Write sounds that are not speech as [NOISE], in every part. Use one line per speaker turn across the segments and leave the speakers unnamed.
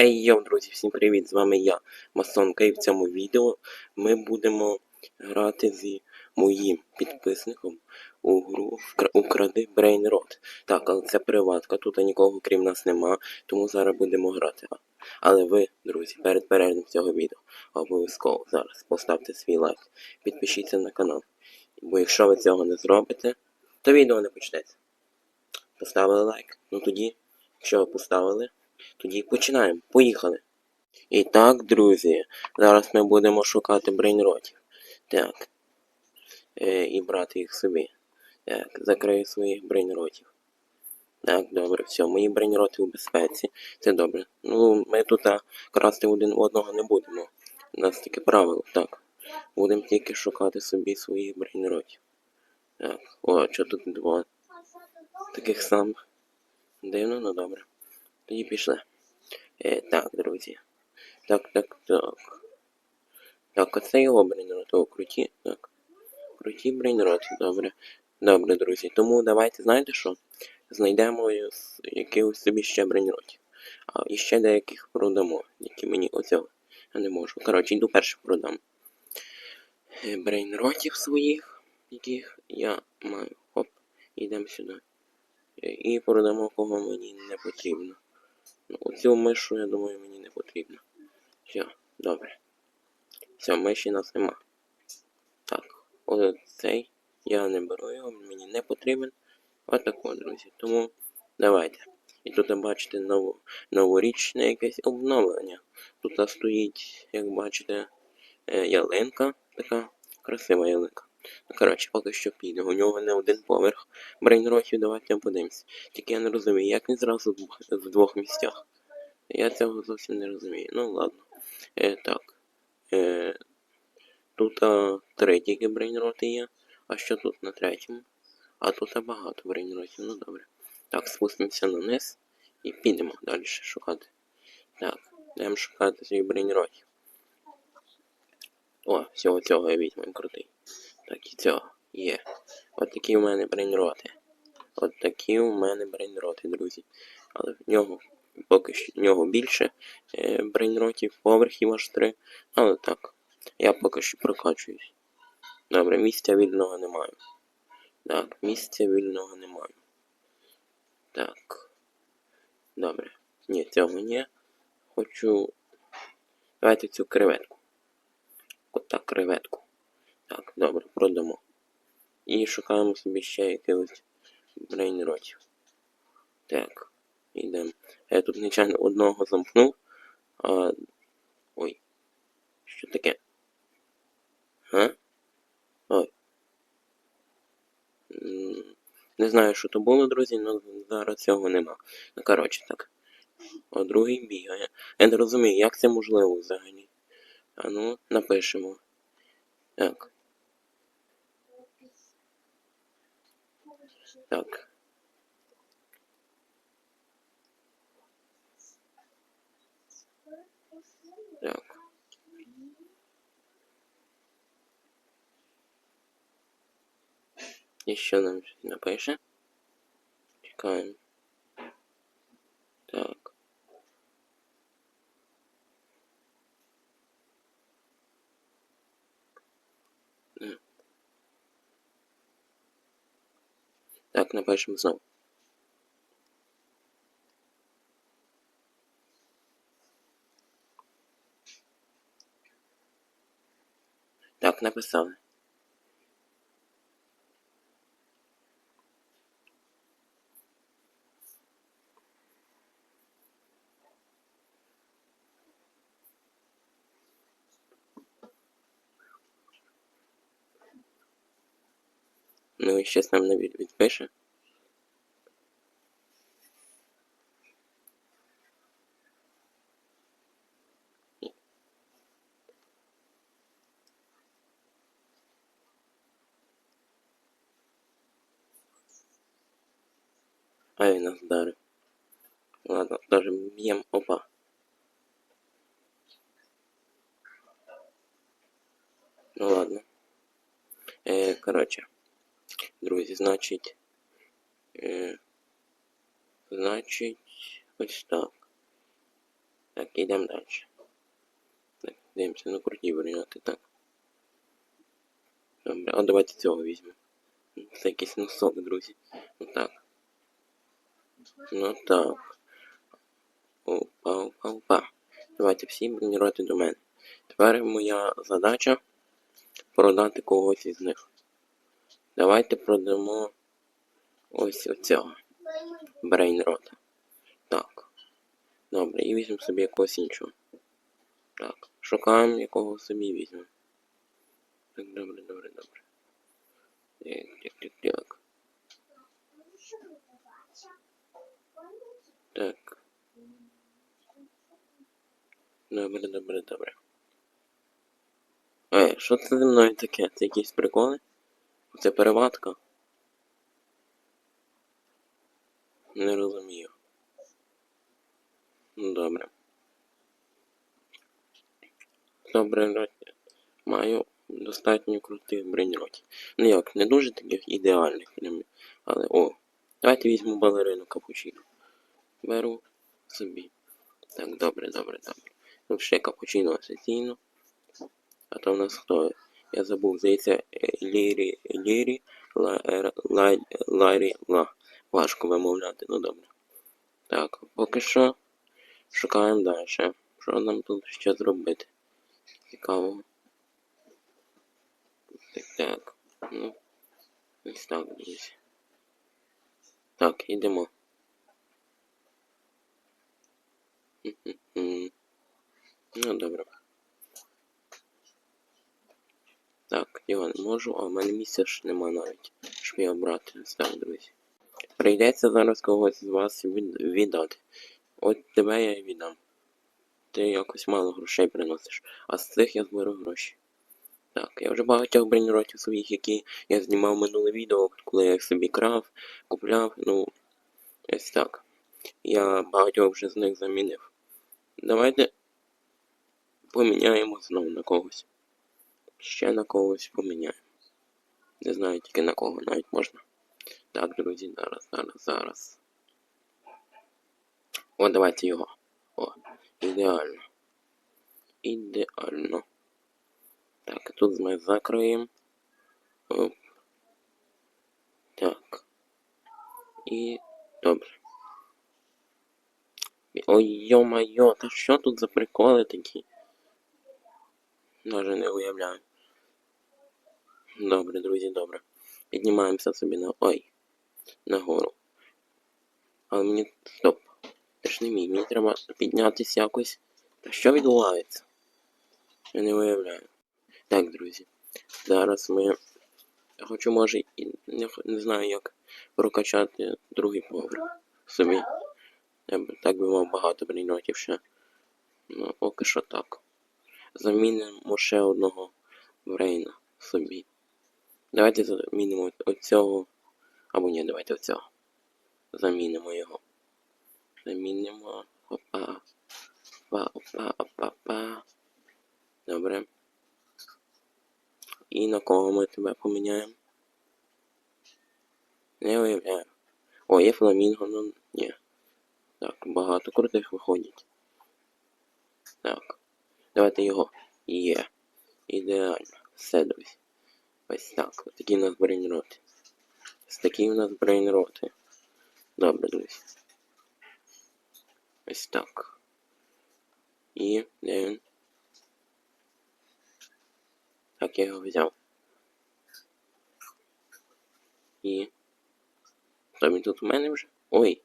Ей, йоу, друзі, всім привіт! З вами я, Масонка, і в цьому відео ми будемо грати зі моїм підписником у гру «Вкра- Укради Брейнрот. Так, але це приватка, тут нікого крім нас нема, тому зараз будемо грати. Але ви, друзі, перед переглядом цього відео обов'язково зараз поставте свій лайк, підпишіться на канал. Бо якщо ви цього не зробите, то відео не почнеться. Поставили лайк? Ну тоді, якщо ви поставили, тоді починаємо. Поїхали. І так, друзі, зараз ми будемо шукати брейнротів. Так. Е, і брати їх собі. Так, закрию своїх брейнротів. Так, добре, все, мої брейнроти у безпеці. Це добре. Ну, ми тут а, красти один одного не будемо. У нас таке правило, так. Будемо тільки шукати собі своїх брейнротів. Так, о, що тут два таких самих. Дивно, ну добре. Тоді пішли. Е, так, друзі. Так, так, так. Так, оце його брейнрот. О, круті. Так. Круті брейнроти, добре. Добре, друзі. Тому давайте, знаєте що? Знайдемо якихось собі ще брейнротів. А і ще деяких продамо, які мені оцього. Я не можу. Коротше, йду перше продам. Е, Брейнротів своїх, яких я маю. Хоп, йдемо сюди. Е, І продамо кого мені не потрібно. Оцю мишу, я думаю, мені не потрібно. Все, добре. Все, миші нас нема. Так, от цей я не беру його, мені не потрібен. Отако, друзі. Тому давайте. І тут бачите ново, новорічне якесь обновлення. Тут стоїть, як бачите, е, ялинка, така красива ялинка. Ну, коротше, поки що піде. У нього не один поверх брейнротів, давайте подивимось. Тільки я не розумію, як він зразу в двох- місцях. Я цього зовсім не розумію. Ну ладно. Е, так. Е, тут а, три тільки брейнроти є. А що тут на третьому? А тут а, багато брейнротів, ну добре. Так, спустимося на низ і підемо далі шукати. Так, йдемо шукати свій брейнротів. О, всього цього я візьму, крутий. Так, і цього є. От такі у мене брейнроти. От такі у мене брейнроти, друзі. Але в нього поки що в нього більше е, брейнротів, поверхів аж три. Але так, я поки що прокачуюсь. Добре, місця вільного не маю. Так, місця вільного не маю. Так. Добре. Ні, цього ні. Хочу. Давайте цю креветку. От так, креветку. Так, добре, продамо. І шукаємо собі ще якихось брейнротів. Так, йдемо. Я тут нечайно одного замкнув. А... Ой. Що таке? Га? Ой. Не знаю, що то було, друзі, але зараз цього нема. Ну, коротше, так. А другий бігає. Я не розумію, як це можливо взагалі. А ну, напишемо. Так. Так. Так. Еще нам напише? Чекаємо. Так. Е. Так, напишемо знову. Так, написали. Ну і щось нам не від- відпише. А він нас вдарив. Ладно, даже б'єм. Опа. Ну ладно. Е, коротше. Друзі, значить. Е, значить, ось так. Так, йдемо далі. Так, дивимося, ну круті варіанти, так. Добре, а давайте цього візьмемо. Це якийсь носок, друзі. Ну так. Ну так. Опа, опа, опа. Давайте всі бронірувати до мене. Тепер моя задача продати когось із них. Давайте продамо ось оцього. Брейнрота. Так. Добре, і візьмемо собі якогось іншого. Так. Шукаємо якого собі візьмемо. Так, добре, добре, добре. Так, так, так. Так. Добре, добре, добре. Ей, що це зі мною таке? Це якісь приколи? Це переватка? Не розумію. Ну добре. Добре. Маю достатньо крутих броніротів. Ну як, не дуже таких ідеальних. Але о. Давайте візьму балерину капучино. Беру собі. Так, добре, добре, добре. Ну ще капучино асоційно. А то в нас хто? Я забув, здається, Лірі, Лірі, Ла, Р- Ла, Ларі, Ла. Важко вимовляти, ну добре. Так, поки що шукаємо далі. Що нам тут ще зробити? Цікаво. Так, так. Ну, ось так, друзі. Так, йдемо. Ну, добре. Так, його не можу, а в мене місця ж нема навіть, щоб його брати. Так, друзі. Прийдеться зараз когось з вас від- віддати. От тебе я і віддам. Ти якось мало грошей приносиш, а з цих я зберу гроші. Так, я вже багатьох броніротів своїх, які я знімав минуле відео, коли я їх собі крав, купляв, ну, ось так. Я багатьох вже з них замінив. Давайте поміняємо знову на когось. Ще на когось поміняємо. Не знаю тільки на кого навіть можна. Так, друзі, зараз, зараз, зараз. О, давайте його. О, ідеально. Ідеально. Так, тут ми закриємо. Оп. Так. І добре. Ой, йо-майо, та що тут за приколи такі? Даже не уявляю. Добре, друзі, добре. Піднімаємося собі на. Ой. Нагору. Але мені. Стоп. Це ж не мій. Мені треба піднятися якось. Та що відбувається? Я не уявляю. Так, друзі. Зараз ми. Я хочу, може, і не, не знаю, як прокачати другий поверх собі. Я б так би мав багато брейнотів ще. Ну, поки що так. Замінимо ще одного брейна собі. Давайте замінимо оцього. Або ні, давайте оцього. Замінимо його. Замінимо. Опа. Опа, опа, опа, опа. Добре. І на кого ми тебе поміняємо? Не уявляю. О, є фламінго, ну ні. Так, багато крутих виходить. Так. Давайте його. Є. Ідеально. Все, друзі. Ось так. Ось такі у нас брейнроти. Ось такі у нас брейнроти. Добре, друзі. Ось так. І де він? Так, я його взяв. І. Хто він тут у мене вже? Ой,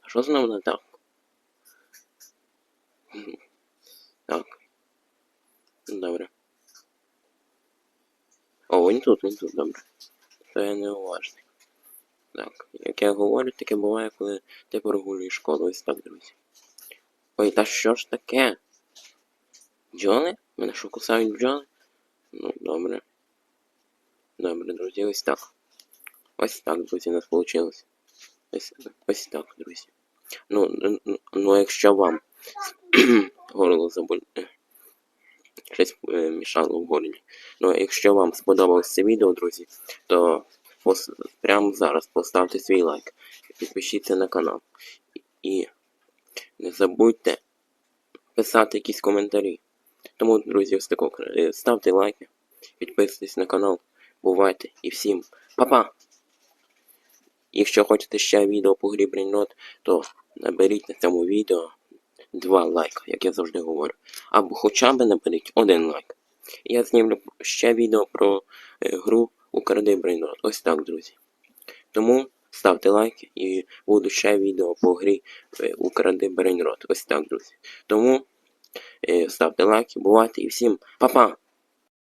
а що знову не так? Так. Добре. О, він тут, він тут, добре. То я неуважний. Так, як я говорю, таке буває, коли ти прогулюєш школу, ось так, друзі. Ой, та що ж таке? Бджоли? Мене що кусають бджоли? Ну, добре. Добре, друзі, ось так. Ось так, друзі, у нас вийшло. Ось, ось так, друзі. Ну, ну, ну, якщо вам [CLEARS THROAT] горло заболь... Щось е, мішало в горлі. Ну, якщо вам сподобалось це відео, друзі, то пос... прямо зараз поставте свій лайк. Підпишіться на канал. І не забудьте писати якісь коментарі. Тому, друзі, ось тако, е, ставте лайки, підписуйтесь на канал, бувайте і всім па-па! Якщо хочете ще відео по грі Брейнрот, то наберіть на цьому відео два лайка, як я завжди говорю. Або хоча б наберіть один лайк. Я знімлю ще відео про е, гру Укради Брейнрот. Ось так, друзі. Тому ставте лайк і буду ще відео по грі е, Укради Брейнрот. Ось так, друзі. Тому е, ставте лайки, бувайте і всім па-па!